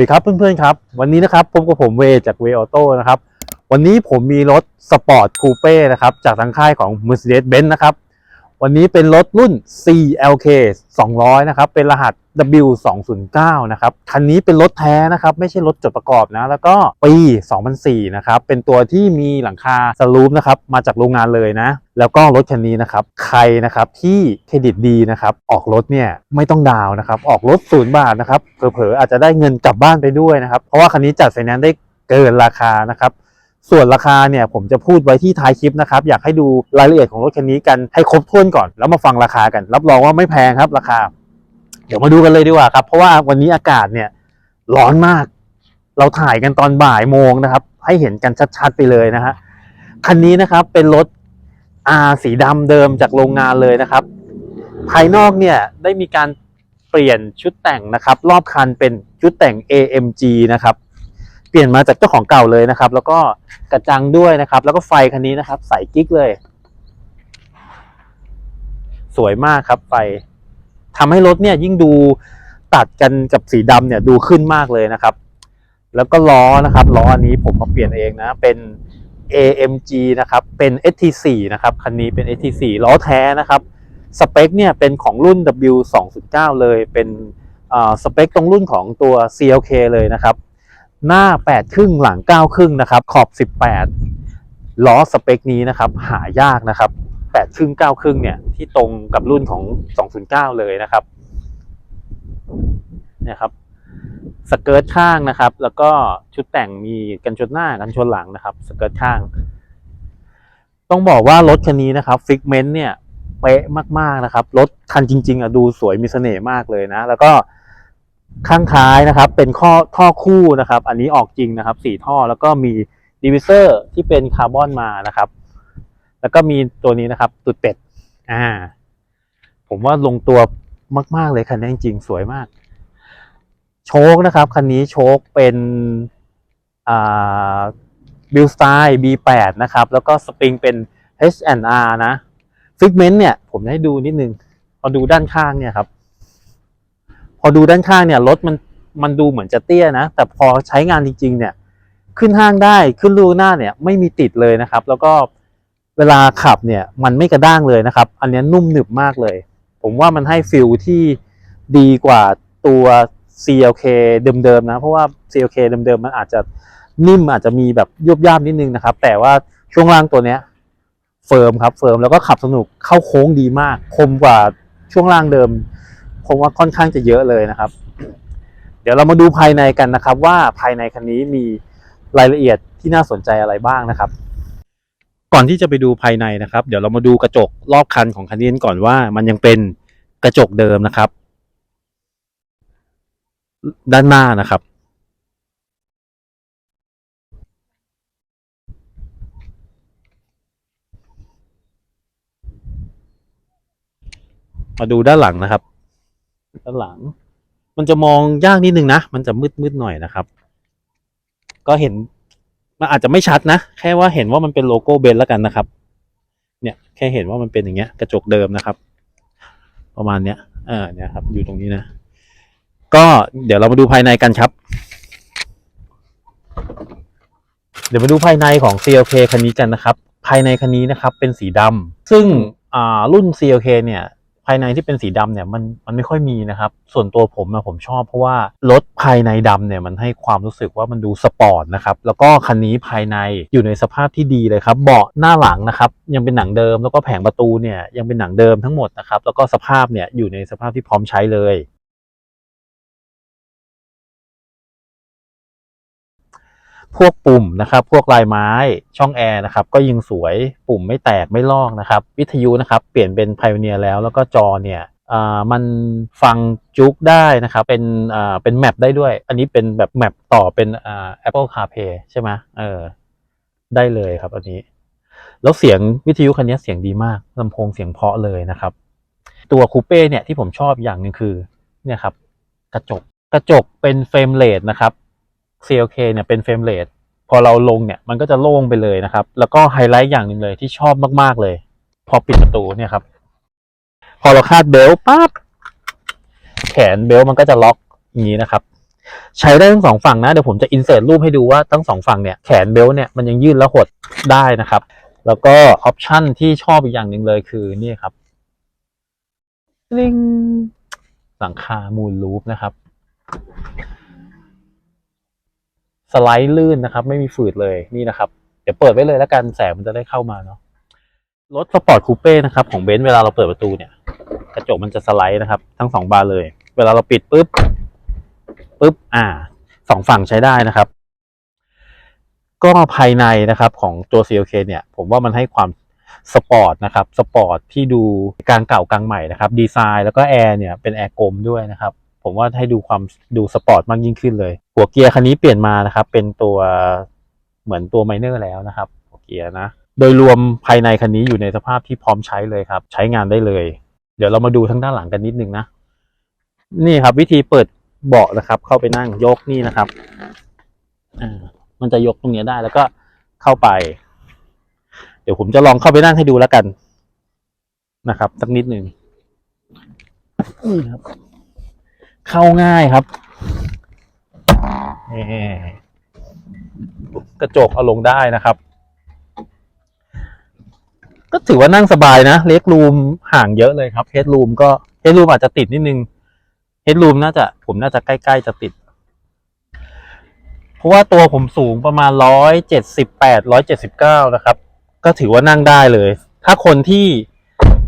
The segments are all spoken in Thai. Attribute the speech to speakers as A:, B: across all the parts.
A: สวัสดีครับเพื่อนๆครับ วันนี้นะครับพบกับผมเวจากเวออโต้นะครับ วันนี้ผมมีรถสปอร์ตคูเป้นะครับจากทางค่ายของ Mercedes-Benz นะครับ วันนี้เป็นรถรุ่น CLK 200 นะครับ เป็นรหัส W209 นะครับ คันนี้เป็นรถแท้นะครับ ไม่ใช่รถจดประกอบนะ แล้วก็ปี 2004 นะครับ เป็นตัวที่มีหลังคาสลูปนะครับ มาจากโรงงานเลยนะ แล้วก็รถคันนี้นะครับ ใครนะครับที่เครดิตดีนะครับ ออกรถเนี่ยไม่ต้องดาวนะครับ ออกรถศูนย์บาทนะครับ เผลอๆอาจจะได้เงินกลับบ้านไปด้วยนะครับ เพราะว่าคันนี้จัดไฟแนนซ์ได้เกินราคานะครับ ส่วนราคาเนี่ยผมจะพูดไว้ที่ท้ายคลิปนะครับ อยากให้ดูรายละเอียดของรถคันนี้กันให้ครบถ้วนก่อน แล้วมาฟังราคากัน รับรองว่าไม่แพงครับราคา เดี๋ยวมาดูกันเลยดีกว่าครับ เพราะว่าวันนี้อากาศเนี่ยร้อนมาก เราถ่ายกันตอนบ่ายโมงนะครับ ให้เห็นกันชัดๆไปเลยนะฮะคันนี้นะครับเป็นรถ R สีดำเดิมจากโรงงานเลยนะครับ ภายนอกเนี่ยได้มีการเปลี่ยนชุดแต่งนะครับ รอบคันเป็นชุดแต่ง AMG นะครับ เปลี่ยนมาจากเจ้าของเก่าเลยนะครับ แล้วก็กระจังด้วยนะครับ แล้วก็ไฟคันนี้นะครับ ใส่กิ๊กเลย สวยมากครับไฟทำให้รถเนี่ยยิ่งดูตัดกันกับสีดำเนี่ยดูขึ้นมากเลยนะครับ แล้วก็ล้อนะครับล้ออันนี้ผมมาเปลี่ยนเองนะ เป็น AMG นะครับ เป็น ST4 นะครับ คันนี้เป็น ST4 ล้อแท้นะครับ สเปคเนี่ยเป็นของรุ่น W209 เลย เป็นอ่าสเปคตรงรุ่นของตัว CLK เลยนะครับ หน้า 8 ครึ่งหลัง 9 ครึ่งนะครับขอบ 18 ล้อสเปคนี้นะครับหายากนะครับ 8 ครึ่ง 9 ครึ่งเนี่ยที่ตรงกับรุ่นของ 209 เลยนะครับเนี่ยครับสเกิร์ตข้างนะครับ แล้วก็ชุดแต่งมีกันชนหน้ากันชนหลังนะครับสเกิร์ตข้าง ต้องบอกว่ารถคันนี้นะครับฟิกเมนต์เนี่ยเป๊ะมากๆนะครับ รถคันจริงๆอะดูสวยมีเสน่ห์มากเลยนะ แล้วก็ ข้างท้ายนะครับ เป็นข้อท่อคู่นะครับ อันนี้ออกจริงนะครับสี่ท่อแล้วก็มีดีวิเซอร์ที่เป็นคาร์บอนมานะครับ แล้วก็มีตัวนี้นะครับตุดเป็ด อ่า ผมว่าลงตัวมาก ๆ เลยคันนี้จริงๆ สวยมาก โชคนะครับ คันนี้โชคเป็นอ่าบิลสไตล์ B8 นะครับ แล้วก็สปริงเป็น H&R นะฟิกเมนต์เนี่ย ผมจะให้ดูนิดนึงพอดูด้านข้างเนี่ยครับ พอดูด้านข้างเนี่ยรถมันมันดูเหมือนจะเตี้ยนะ แต่พอใช้งานจริง ๆ เนี่ย ขึ้นห้างได้ขึ้นลูกหน้าเนี่ยไม่มีติดเลยนะครับ แล้วก็เวลาขับเนี่ยมันไม่กระด้างเลยนะครับ อันนี้นุ่มหนึบมากเลย ผมว่ามันให้ฟิลที่ดีกว่าตัว CLK เดิมๆนะ เพราะว่า CLK เดิมๆมันอาจจะนิ่มอาจจะมีแบบยุบยาบนิดนึงนะครับ แต่ว่าช่วงล่างตัวเนี้ยเฟิร์มครับเฟิร์มแล้วก็ขับสนุกเข้าโค้งดีมาก คมกว่าช่วงล่างเดิม ผมว่าค่อนข้างจะเยอะเลยนะครับ เดี๋ยวเรามาดูภายในกันนะครับ ว่าภายในคันนี้มีรายละเอียดที่น่าสนใจอะไรบ้างนะครับ ก่อนที่จะไปดูภายในนะครับ เดี๋ยวเรามาดูกระจกรอบคันของคันนี้ก่อนว่ามันยังเป็นกระจกเดิมนะครับ ด้านหน้านะครับมาดูด้านหลังนะครับ ด้านหลัง มันจะมองยากนิดนึงนะ มันจะมืดมืดหน่อยนะครับ ก็เห็นมันอาจจะไม่ชัดนะ แค่ว่าเห็นว่ามันเป็นโลโก้เบนแล้วกันนะครับ เนี่ยแค่เห็นว่ามันเป็นอย่างเงี้ย กระจกเดิมนะครับ ประมาณเนี้ยเออเนี่ยครับ อยู่ตรงนี้นะ ก็เดี๋ยวเรามาดูภายในกันครับ เดี๋ยวมาดูภายในของ CLK คันนี้กันนะครับ ภายในคันนี้นะครับ เป็นสีดำซึ่งอ่ารุ่น CLK เนี่ย ภายในที่เป็นสีดำเนี่ยมันมันไม่ค่อยมีนะครับ ส่วนตัวผมนะผมชอบเพราะว่ารถภายในดำเนี่ยมันให้ความรู้สึกว่ามันดูสปอร์ตนะครับ แล้วก็คันนี้ภายในอยู่ในสภาพที่ดีเลยครับ เบาะหน้าหลังนะครับยังเป็นหนังเดิมแล้วก็แผงประตูเนี่ยยังเป็นหนังเดิมทั้งหมดนะครับแล้วก็สภาพเนี่ยอยู่ในสภาพที่พร้อมใช้เลย พวกปุ่มนะครับพวกลายไม้ช่องแอร์นะครับก็ยังสวยปุ่มไม่แตกไม่ลอกนะครับวิทยุนะครับเปลี่ยนเป็น Pioneer แล้วแล้วก็จอเนี่ยอ่ามันฟังจุกได้นะครับเป็นอ่าเป็นแมปได้ด้วย อันนี้เป็นแบบแมปต่อเป็นอ่า Apple CarPlay ใช่ไหมเออได้เลยครับอันนี้ แล้วเสียงวิทยุคันนี้เสียงดีมากลำโพงเสียงเพาะเลยนะครับ ตัวคูเป้เนี่ยที่ผมชอบอย่างหนึ่งคือเนี่ยครับกระจกกระจกเป็นเฟรมเรทนะครับ CLK เนี่ยเป็นเฟรมเรทพอเราลงเนี่ยมันก็จะโล่งไปเลยนะครับ แล้วก็ไฮไลท์อย่างหนึ่งเลยที่ชอบมากๆเลย พอปิดประตูเนี่ยครับ พอเราคาดเบลต์ปั๊บแขนเบลต์มันก็จะล็อกอย่างนี้นะครับ ใช้ได้ทั้งสองฝั่งนะเดี๋ยวผมจะอินเสิร์ตรูปให้ดูว่าทั้งสองฝั่งเนี่ยแขนเบลต์เนี่ยมันยังยืดและหดได้นะครับ แล้วก็ออปชันที่ชอบอีกอย่างหนึ่งเลยคือนี่ครับลิงหลังคามูลรูปนะครับ สไลด์ลื่นนะครับ ไม่มีฝืดเลยนี่นะครับ เดี๋ยวเปิดไว้เลยแล้วกันแสงมันจะได้เข้ามาเนาะรถสปอร์ตคูเป้นะครับของเบนซ์เวลาเราเปิดประตูเนี่ย กระจกมันจะสไลด์นะครับ ทั้งสองบานเลย เวลาเราปิดปุ๊บปุ๊บอ่าสองฝั่งใช้ได้นะครับ ก็ภายในนะครับของตัว CLK เนี่ย ผมว่ามันให้ความสปอร์ตนะครับสปอร์ตที่ดูกลางเก่ากลางใหม่นะครับดีไซน์แล้วก็แอร์เนี่ยเป็นแอร์กลมด้วยนะครับ ผมว่าให้ดูความดูสปอร์ตมากยิ่งขึ้นเลย หัวเกียร์คันนี้เปลี่ยนมานะครับ เป็นตัวเหมือนตัวไมเนอร์แล้วนะครับ หัวเกียร์นะ โดยรวมภายในคันนี้อยู่ในสภาพที่พร้อมใช้เลยครับ ใช้งานได้เลย เดี๋ยวเรามาดูทั้งด้านหลังกันนิดนึงนะ นี่ครับ วิธีเปิดเบาะนะครับ เข้าไปนั่งยกนี่นะครับอ่ามันจะยกตรงนี้ได้แล้วก็เข้าไป เดี๋ยวผมจะลองเข้าไปนั่งให้ดูแล้วกันนะครับสักนิดหนึ่งนี่ครับ เข้าง่ายครับ กระจกเอาลงได้นะครับ ก็ถือว่านั่งสบายนะ เล็กรูมห่างเยอะเลยครับเฮดรูมก็เฮดรูมอาจจะติดนิดนึงเฮดรูมน่าจะ ผมน่าจะใกล้ ๆ จะติด เพราะว่าตัวผมสูงประมาณร้อยเจ็ดสิบแปดร้อยเจ็ดสิบเก้านะครับ ก็ถือว่านั่งได้เลย ถ้าคนที่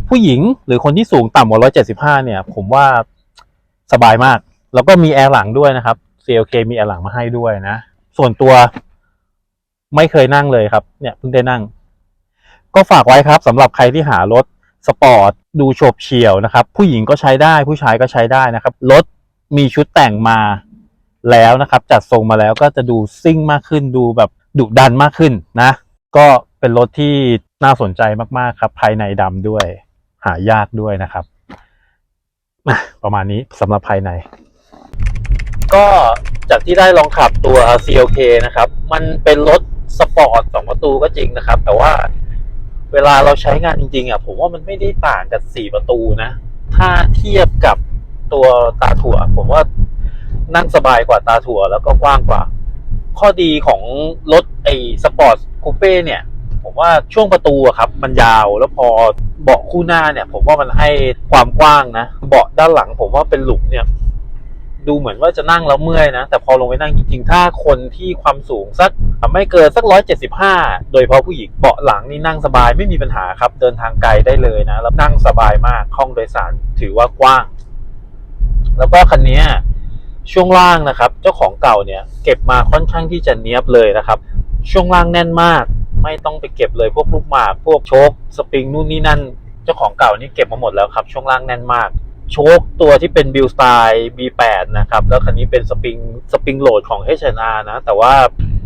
A: ผู้หญิงหรือคนที่สูงต่ำกว่าร้อยเจ็ดสิบห้าเนี่ย ผมว่าสบายมาก แล้วก็มีแอร์หลังด้วยนะครับ CLK มีอร์หลังมาให้ด้วยนะ ส่วนตัวไม่เคยนั่งเลยครับ เนี่ยเพิ่งได้นั่ง ก็ฝากไว้ครับสำหรับใครที่หารถสปอร์ตดูโฉบเฉี่ยวนะครับ ผู้หญิงก็ใช้ได้ผู้ชายก็ใช้ได้นะครับ รถมีชุดแต่งมาแล้วนะครับ จัดทรงมาแล้วก็จะดูซิ่งมากขึ้นดูแบบดุดันมากขึ้นนะ ก็เป็นรถที่น่าสนใจมากๆครับ ภายในดำด้วย หายากด้วยนะครับ ประมาณนี้สำหรับภายใน ก็จากที่ได้ลองขับตัว CLK นะครับ มันเป็นรถสปอร์ตสองประตูก็จริงนะครับ แต่ว่าเวลาเราใช้งานจริงๆอะผมว่ามันไม่ได้ต่างกับสี่ประตูนะ ถ้าเทียบกับตัวตาถั่ว ผมว่านั่งสบายกว่าตาถั่วแล้วก็กว้างกว่า ข้อดีของรถไอ้สปอร์ตคูเป้เนี่ย ผมว่าช่วงประตูอะครับ มันยาวแล้วพอเบาะคู่หน้าเนี่ย ผมว่ามันให้ความกว้างนะ เบาะด้านหลัง ผมว่าเป็นหลุมเนี่ย ดูเหมือนว่าจะนั่งแล้วเมื่อยนะ แต่พอลงไปนั่งจริงๆ ถ้าคนที่ความสูงสักไม่เกินสักร้อยเจ็ดสิบห้าโดยเฉพาะผู้หญิงเบาะหลังนี่นั่งสบายไม่มีปัญหาครับ เดินทางไกลได้เลยนะ แล้วนั่งสบายมากห้องโดยสารถือว่ากว้าง แล้วก็คันนี้ช่วงล่างนะครับ เจ้าของเก่าเนี่ย เก็บมาค่อนข้างที่จะเนี้ยบเลยนะครับ ช่วงล่างแน่นมาก ไม่ต้องไปเก็บเลยพวกลูกหมากพวกโชคสปริงนู่นนี่นั่น เจ้าของเก่านี่เก็บมาหมดแล้วครับ ช่วงล่างแน่นมาก โชคตัวที่เป็นบิลสไตล์ B8 นะครับ แล้วคันนี้เป็นสปริงสปริงโหลดของ H&R นะ แต่ว่า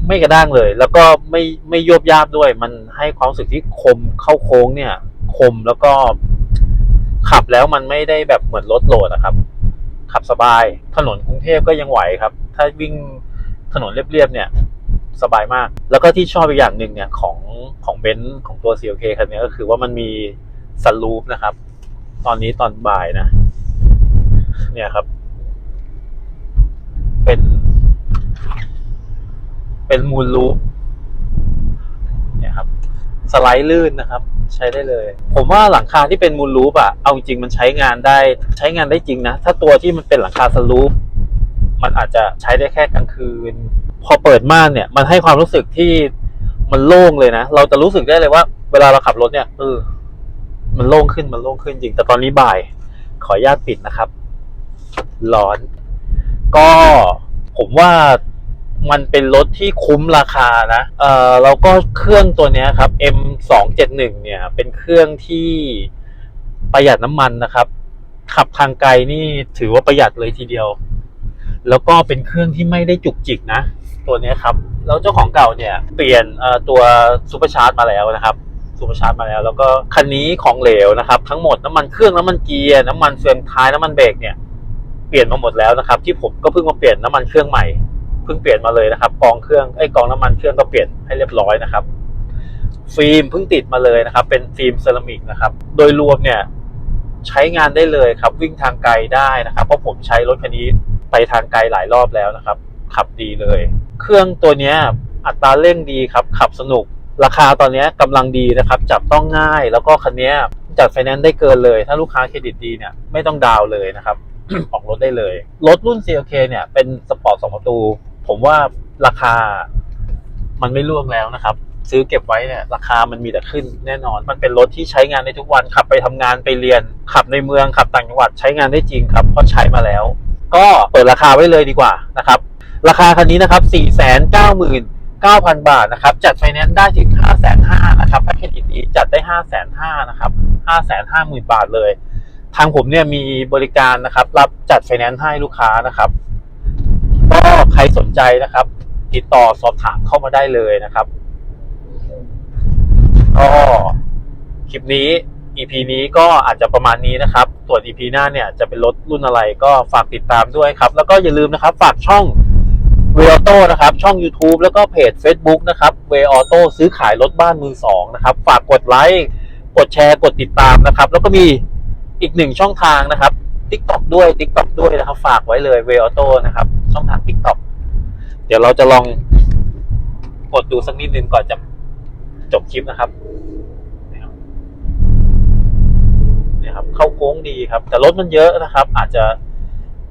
A: ไม่กระด้างเลย แล้วก็ไม่ไม่โยบยาบด้วย มันให้ความรู้สึกที่คมเข้าโค้งเนี่ย คมแล้วก็ขับแล้วมันไม่ได้แบบเหมือนรถโหลดนะครับ ขับสบายถนนกรุงเทพก็ยังไหวครับ ถ้าวิ่งถนนเรียบๆเนี่ยสบายมาก แล้วก็ที่ชอบอีกอย่างหนึ่งเนี่ยของของเบนซ์ของตัว CLK คันนี้ก็คือว่ามันมีซันรูฟนะครับ ตอนนี้ตอนบ่ายนะ เนี่ยครับ เป็น เป็นมูลรูฟเนี่ยครับ สไลด์ลื่นนะครับ ใช้ได้เลย ผมว่าหลังคาที่เป็นมูลรูฟอะเอาจริงมันใช้งานได้ ใช้งานได้จริงนะ ถ้าตัวที่มันเป็นหลังคาสลูปมันอาจจะใช้ได้แค่กลางคืน พอเปิดม่านเนี่ย มันให้ความรู้สึกที่มันโล่งเลยนะ เราจะรู้สึกได้เลยว่า เวลาเราขับรถเนี่ยเออมันโล่งขึ้นมันโล่งขึ้นจริง แต่ตอนนี้บ่าย ขออนุญาตปิดนะครับ ร้อน ก็ผมว่ามันเป็นรถที่คุ้มราคานะ เออเราก็เครื่องตัวนี้ครับ M 2 7 1 เนี่ย เป็นเครื่องที่ประหยัดน้ำมันนะครับ ขับทางไกลนี่ถือว่าประหยัดเลยทีเดียว แล้วก็เป็นเครื่องที่ไม่ได้จุกจิกนะ ตัวนี้ครับ แล้วเจ้าของเก่าเนี่ย เปลี่ยนตัวซูเปอร์ชาร์จมาแล้วนะครับซูเปอร์ชาร์จมาแล้ว แล้วก็คันนี้ของเหลวนะครับ ทั้งหมดน้ำมันเครื่องน้ำมันเกียร์น้ำมันเฟืองท้ายน้ำมันเบรกเนี่ย ลี่ยนมาหมดแล้วนะครับ ที่ผมก็เพิ่งมาเปลี่ยนน้ำมันเครื่องใหม่เพิ่งเปลี่ยนมาเลยนะครับกองเครื่องไอ้กองน้ำมันเครื่องก็เปลี่ยนให้เรียบร้อยนะครับ ฟิล์มเพิ่งติดมาเลยนะครับ เป็นฟิล์มเซรามิกนะครับ โดยรวมเนี่ยใช้งานได้เลยครับ วิ่งทางไกลได้นะครับ เพราะผมใช้รถคันนี้ไปทางไกลหลายรอบแล้วนะครับ ขับดีเลย เครื่องตัวนี้อัตราเร่งดีครับ ขับสนุก ราคาตอนนี้กำลังดีนะครับ จับต้องง่ายแล้วก็คันนี้จัดไฟแนนซ์ได้เกินเลย ถ้าลูกค้าเครดิตดีเนี่ยไม่ต้องดาวเลยนะครับ ออกรถได้เลย รถรุ่น CLK เนี่ย เป็นสปอร์ตสองประตู ผมว่าราคามันไม่ล่วงแล้วนะครับ ซื้อเก็บไว้เนี่ย ราคามันมีแต่ขึ้นแน่นอน มันเป็นรถที่ใช้งานได้ทุกวันขับไปทำงานไปเรียน ขับในเมืองขับต่างจังหวัดใช้งานได้จริงครับเพราะใช้มาแล้ว ก็เปิดราคาไว้เลยดีกว่านะครับ ราคาคันนี้นะครับ 499,000 บาทนะครับ จัดไฟแนนซ์ได้ถึง 5 5 0 0 0นะครับถ้าเครดิตดีจัดได้ 5,500,000นะครับ 550,000 บาทเลย ทางผมเนี่ยมีบริการนะครับ รับจัดไฟแนนซ์ให้ลูกค้านะครับก็ใครสนใจนะครับ ติดต่อสอบถามเข้ามาได้เลยนะครับก็คลิปนี้ EP นี้ก็อาจจะประมาณนี้นะครับ ส่วน EP หน้าเนี่ยจะเป็นรถรุ่นอะไรก็ฝากติดตามด้วยครับ แล้วก็อย่าลืมนะครับ ฝากช่อง w ว a อ t o นะครับ ช่อง YouTube แล้วก็เพจ Facebook นะครับ w ว a อ t o ซื้อขายรถบ้านมือสองนะครับ ฝากกดไลค์ กดแชร์ กดติดตามนะครับ แล้วก็มี อีกหนึ่งช่องทางนะครับ TikTok ด้วย TikTok ด้วยนะครับ ฝากไว้เลย w ว a อ t o นะครับ ช่องทาง TikTok เดี๋ยวเราจะลองกดดูสักนิดนึงก่อนจะจบคลิปนะครับนี่ครับ เข้าโค้งดีครับ แต่รถมันเยอะนะครับ อาจจะ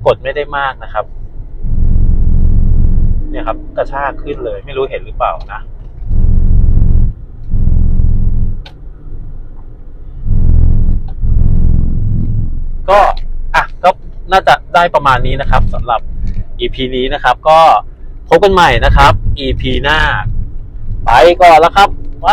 A: กดไม่ได้มากนะครับ เนี่ยครับ กระชากขึ้นเลย ไม่รู้เห็นหรือเปล่านะ น่าจะได้ประมาณนี้นะครับสำหรับ EP นี้นะครับ ก็พบกันใหม่นะครับ EP หน้า ไปก่อนแล้วครับไป